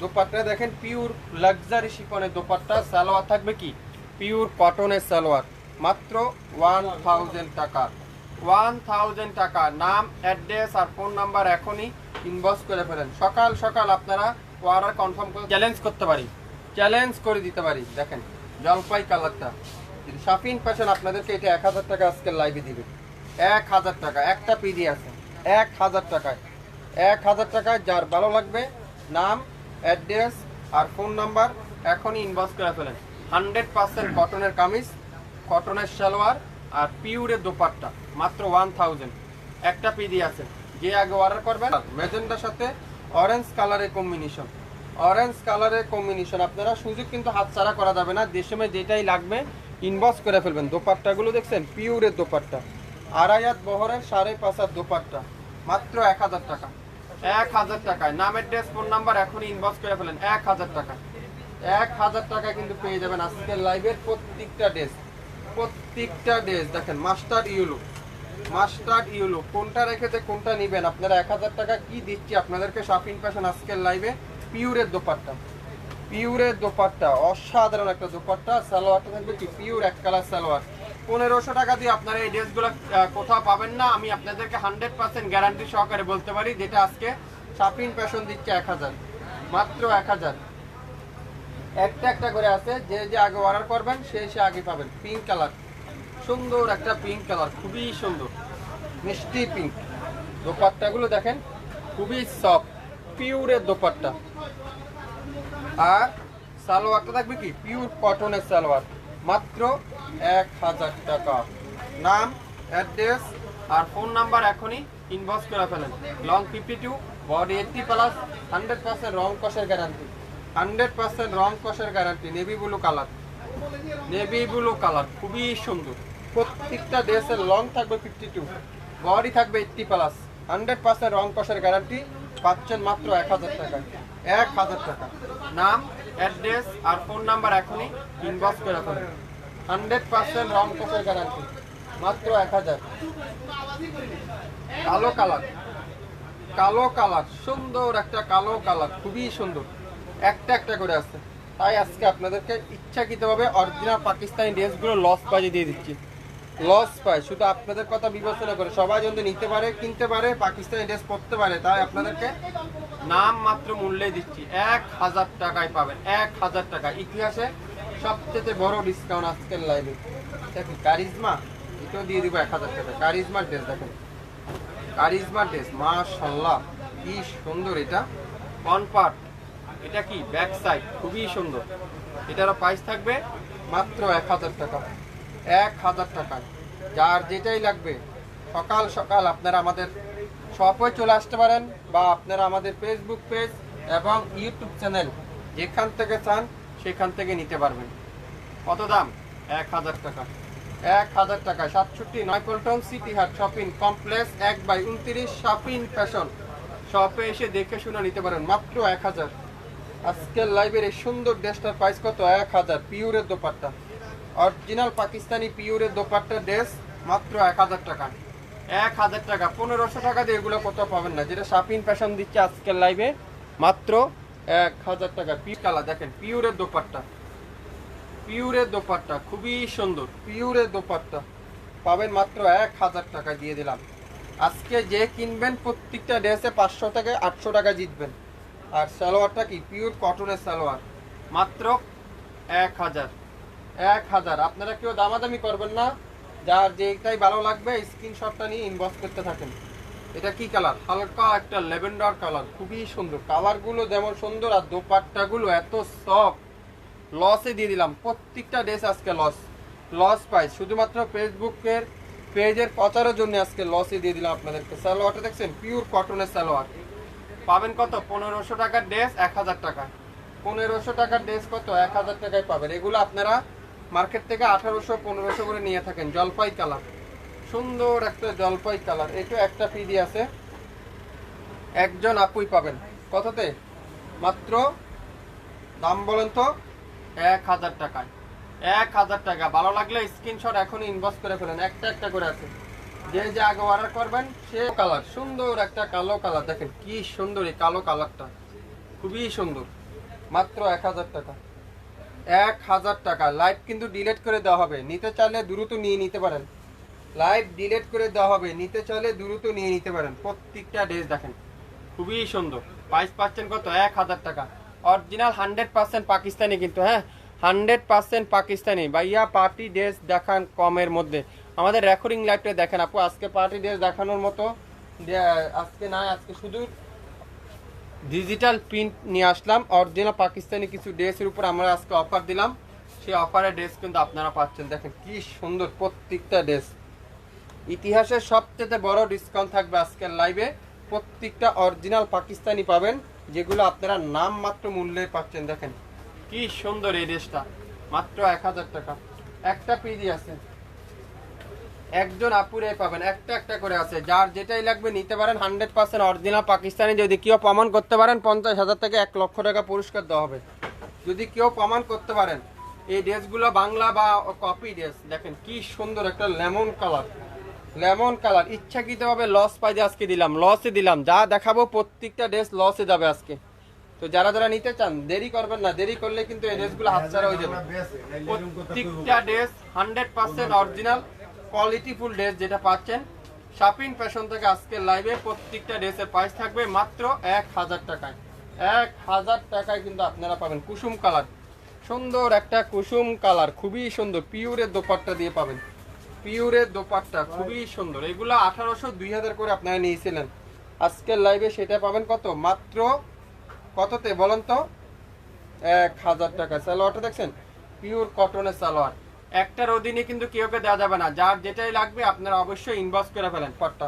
দোপাট্টা দেখেন pure luxury শিফনের দোপাট্টা। সালোয়ার থাকবে কি? পিওর কটনের সালোয়ার। মাত্র ওয়ান থাউজেন্ড টাকা। ওয়ান থাউজেন্ড টাকা। নাম অ্যাড্রেস আর ফোন নাম্বার এখনই ইনবক্স করে ফেলেন। সকাল সকাল আপনারা অর্ডার কনফার্ম করে চ্যালেঞ্জ করতে পারি। চ্যালেঞ্জ করে দিতে পারি। দেখেন, জলপাই কালারটা শাফিন ফ্যাশন আপনাদেরকে এটা এক হাজার টাকা আজকে লাইভে দিবে। এক হাজার টাকা। একটা পিডি আছে। এক হাজার টাকায়। এক হাজার টাকায় যার ভালো লাগবে, নাম অ্যাড্রেস আর ফোন নাম্বার এখনই ইনবক্স করে ফেলেন। হান্ড্রেড পার্সেন্ট কটনের কামিজ, কটনের সালোয়ার আর পিউরের দোপাট্টা, মাত্র ওয়ান থাউজেন্ড। একটা পিডি আছে, যে আগে অর্ডার করবেন ম্যাজেন্ডার সাথে অরেঞ্জ কালারের কম্বিনেশন অরেঞ্জ কালারের কম্বিনেশন আপনারা সুযোগ কিন্তু হাতছাড়া করা যাবে না সময় যেটাই লাগবে ইনবক্স করে ফেলবেন। দোপাট্টাগুলো দেখছেন পিউরের দোপাট্টা। আড়াই হাত বহরের সাড়ে পাঁচ হাত দোপাট্টা, মাত্র এক হাজার টাকা। এক হাজার টাকায়। নামের ড্রেস, ফোন নাম্বার এখনই ইনবক্স করে ফেলেন। এক হাজার টাকা এক হাজার টাকা কিন্তু পেয়ে যাবেন আজকের লাইভের প্রত্যেকটা ড্রেস প্রত্যেকটা ড্রেস দেখেন মাস্টার ইউলো মাস্টার্ড ইউলো কোনটা রেখেছে, কোনটা নিবেন? আপনারা এক হাজার টাকা কি দিচ্ছি আপনাদেরকে শপিং ফ্যাশন আজকের লাইভে পিউরের দোপাট্টা। পিউরের দোপাট্টা। অসাধারণ একটা দোপাট্টা। সালোয়ারটা থাকবে কি? পিউর এক কালার সালোয়ার। পনেরোশো টাকা দিয়ে আপনারা এই ড্রেসগুলো কোথাও পাবেন না। আমি আপনাদেরকে হান্ড্রেড পার্সেন্ট গ্যারান্টি সহকারে বলতে পারি, যেটা আজকে শপিং ফ্যাশন দিচ্ছে এক হাজার। মাত্র এক হাজার। একটা একটা করে আছে, যে যে আগে অর্ডার করবেন সে সে আগে পাবেন। পিঙ্ক কালার সুন্দর একটা পিঙ্ক কালার খুবই সুন্দর। মিষ্টি পিঙ্ক দোপাট্টাগুলো দেখেন, খুবই সফট পিওরের দোপাট্টা। আর সালোয়ারটা থাকবে কি? পিওর কটনের সালোয়ার। মাত্র এক হাজার টাকা। নাম, অ্যাড্রেস আর ফোন নাম্বার এখনই ইনবক্স করে ফেলেন। Long fifty two body eighty plus hundred percent রং কষের গ্যারান্টি হান্ড্রেড পার্সেন্ট রং কষের guarantee navy blue colour navy blue colour খুবই সুন্দর। প্রত্যেকটা ড্রেসের লং থাকবে ফিফটি টু বডি থাকবে এইটটি প্লাস হান্ড্রেড পার্সেন্ট রং কষের গ্যারান্টি পাচ্ছেন মাত্র এক হাজার টাকা। এক হাজার টাকা। নাম, অ্যাড্রেস আর ফোন নাম্বার এখনই ইনবক্স করে ফেলেন হান্ড্রেড পার্সেন্ট রং কষের গ্যারান্টি মাত্র এক হাজার। কালো কালার। কালো কালার। সুন্দর একটা কালো কালার। খুবই সুন্দর। একটা একটা করে আছে। তাই আজকে আপনাদেরকে ইচ্ছাকৃতভাবে অরিজিনাল পাকিস্তানি ড্রেসগুলো লস প্রাইজে দিয়ে দিচ্ছি। লস পায়। শুধু আপনাদের কথা বিবেচনা করে। সবাই যদি নিতে পারে, কিনতে পারে, পাকিস্তানি ড্রেস পরতে পারে, তাই আপনাদেরকে নাম মাত্র মূল্যে দিচ্ছি। এক হাজার টাকায় পাবেন। এক হাজার টাকা। ইতিহাসে সবচেয়ে বড় ডিসকাউন্ট আজকের লাইভে দেখুন কারিজমা এটাও দিয়ে দিব এক হাজার টাকা। কারিজমার ড্রেস দেখেন। কারিজমা ড্রেস মা মাশাল্লাহ কি সুন্দর এটা। অন পার্ট এটা কি? ব্যাক সাইড খুবই সুন্দর। এটারও প্রাইস থাকবে মাত্র এক হাজার টাকা। এক হাজার টাকা। যার যেটাই লাগবে, সকাল সকাল আপনারা আমাদের শপে চলে আসতে পারেন বা আপনারা আমাদের ফেসবুক পেজ এবং ইউটিউব চ্যানেল যেখান থেকে চান, সেখান থেকে নিতে পারবেন। কত দাম? এক হাজার টাকা। এক হাজার টাকা, সাতষট্টি নয় Paltan city hut shopping complex এক বাই উনত্রিশ শপিং ফ্যাশন শপে এসে দেখে শুনে নিতে পারেন মাত্র এক হাজার। আজকের লাইভের এই সুন্দর ড্রেসটার প্রাইস কত? এক হাজার পিওরের দোপাট্টা। অরিজিনাল পাকিস্তানি পিওরের দোপাট্টা ড্রেস মাত্র এক হাজার টাকা। এক হাজার টাকা। পনেরোশো টাকা দিয়ে এগুলো কোথাও পাবেন না। যেটা শাপিন ফ্যাশন দিচ্ছে আজকের লাইভে মাত্র এক হাজার টাকা। পি কালার দেখেন, পিওরের দোপাট্টা। পিওরের দোপাট্টা, খুবই সুন্দর। পিওরের দোপাট্টা। পাবেন মাত্র এক হাজার টাকা দিয়ে দিলাম। আজকে যে কিনবেন প্রত্যেকটা ড্রেসে পাঁচশো থেকে আটশো টাকা জিতবেন। আর সালোয়ারটা কি? পিওর কটনের সালোয়ার। মাত্র এক হাজার। এক হাজার। আপনারা কেউ দামাদামি করবেন না। যার যেটাই ভালো লাগবে স্ক্রিনশটটা নিয়ে ইনবক্স করতে থাকেন। এটা কি কালার হালকা একটা লেভেন্ডার কালার খুবই সুন্দর। কালারগুলো যেমন সুন্দর, আর দোপাট্টাগুলো এত সফট লসে দিয়ে দিলাম। প্রত্যেকটা ড্রেস আজকে লস লস পাই শুধুমাত্র ফেসবুকের পেজের প্রচারের জন্য আজকে লসে দিয়ে দিলাম আপনাদেরকে। সালোয়ারটা দেখছেন? পিওর কটনের সালোয়ার। পাবেন কত? পনেরোশো টাকার ড্রেস এক হাজার টাকা। পনেরোশো টাকার ড্রেস কত? এক হাজার টাকায় পাবেন। এগুলো আপনারা মার্কেট থেকে আঠারোশো, পনেরোশো করে নিয়ে থাকেন, জলপাই কালার। সুন্দর একটা জলপাই কালার। এটা একটা পিডি আছে। একজন আপুই পাবেন। কততে? মাত্র, দাম বলেন তো, এক হাজার টাকায়। এক হাজার টাকা। ভালো লাগলে স্ক্রিনশট এখনই ইনবক্স করে ফেলেন। একটা একটা করে আছে। যে যে আগে অর্ডার করবেন, সে কালার। সুন্দর একটা কালো কালার। দেখেন কি সুন্দর এই কালো কালারটা। খুবই সুন্দর। মাত্র এক হাজার টাকা। এক হাজার টাকা। লাইভ কিন্তু ডিলেট করে দেওয়া হবে। নিতে চাইলে দ্রুত নিয়ে নিতে পারেন। লাইভ ডিলেট করে দেওয়া হবে। নিতে চাইলে দ্রুত নিয়ে নিতে পারেন। প্রত্যেকটা ড্রেস দেখেন। খুবই সুন্দর। প্রাইস পাচ্ছেন কত? এক হাজার টাকা। অরিজিনাল হান্ড্রেড পার্সেন্ট পাকিস্তানি কিন্তু হ্যাঁ? Hundred percent Pakistani. ভাইয়া পার্টি ড্রেস দেখান কমের মধ্যে। আমাদের রেকর্ডিং লাইভটা দেখেন আপু। আজকে পার্টি ড্রেস দেখানোর মতো। আজকে না আজকে শুধু ডিজিটাল প্রিন্ট নিয়ে আসলাম। অরিজিনাল পাকিস্তানি কিছু ড্রেসের উপর আমরা আজকে অফার দিলাম। সেই অফারের ড্রেস কিন্তু আপনারা পাচ্ছেন। দেখেন কি সুন্দর প্রত্যেকটা ড্রেস ইতিহাসের সবচেয়ে বড় ডিসকাউন্ট থাকবে আজকের লাইভে প্রত্যেকটা অরিজিনাল পাকিস্তানি পাবেন, যেগুলো আপনারা নাম মাত্র মূল্যে পাচ্ছেন। দেখেন কি সুন্দর এই ড্রেসটা মাত্র এক হাজার টাকা। একটা পিজি আছে। একজন আপুরে পাবেন একটা একটা করে আছে। যার যেটাই লাগবে নিতে পারেন হান্ড্রেড পার্সেন্ট অরিজিনাল পাকিস্তানি। যদি কেউ প্রমাণ করতে পারেন পঞ্চাশ হাজার থেকে এক লক্ষ টাকা পুরস্কার দেওয়া হবে। যদি কেউ প্রমাণ করতে পারেন এই ড্রেসগুলো বাংলা বা কপি ড্রেস দেখেন কি সুন্দর একটা লেমন কালার। লেমন কালার ইচ্ছাকৃতভাবে লস পাইতে আজকে দিলাম লসে দিলাম। যা দেখাবো প্রত্যেকটা ড্রেস লসে যাবে আজকে। তো যারা যারা নিতে চান দেরি করবেন না দেরি করলে কিন্তু এই ড্রেসগুলো হাতছাড়া হয়ে যাবে। প্রত্যেকটা dress hundred percent original quality full dress যেটা পাচ্ছেন। শপিং ফ্যাশন থেকে আজকে লাইভে প্রত্যেকটা ড্রেসের প্রাইস থাকবে মাত্র এক হাজার টাকায়। এক হাজার টাকায় কিন্তু আপনারা পাবেন কুসুম কালার সুন্দর একটা কুসুম কালার খুবই সুন্দর পিওরের দোপাট্টা দিয়ে পাবেন। পিওরের দোপাট্টা খুবই সুন্দর। এগুলো আঠারোশো দুই হাজার করে আপনারা নিয়েছিলেন। আজকের লাইভে সেটা পাবেন কত? মাত্র কততে বলেন তো? এক হাজার টাকা সালোয়ারটা দেখছেন? পিওর কটনের সালোয়ার। একটার অধীনে কিন্তু কেউকে দেওয়া যাবে না। যার যেটাই লাগবে আপনারা অবশ্যই ইনবক্স করে ফেলেন, পটটা।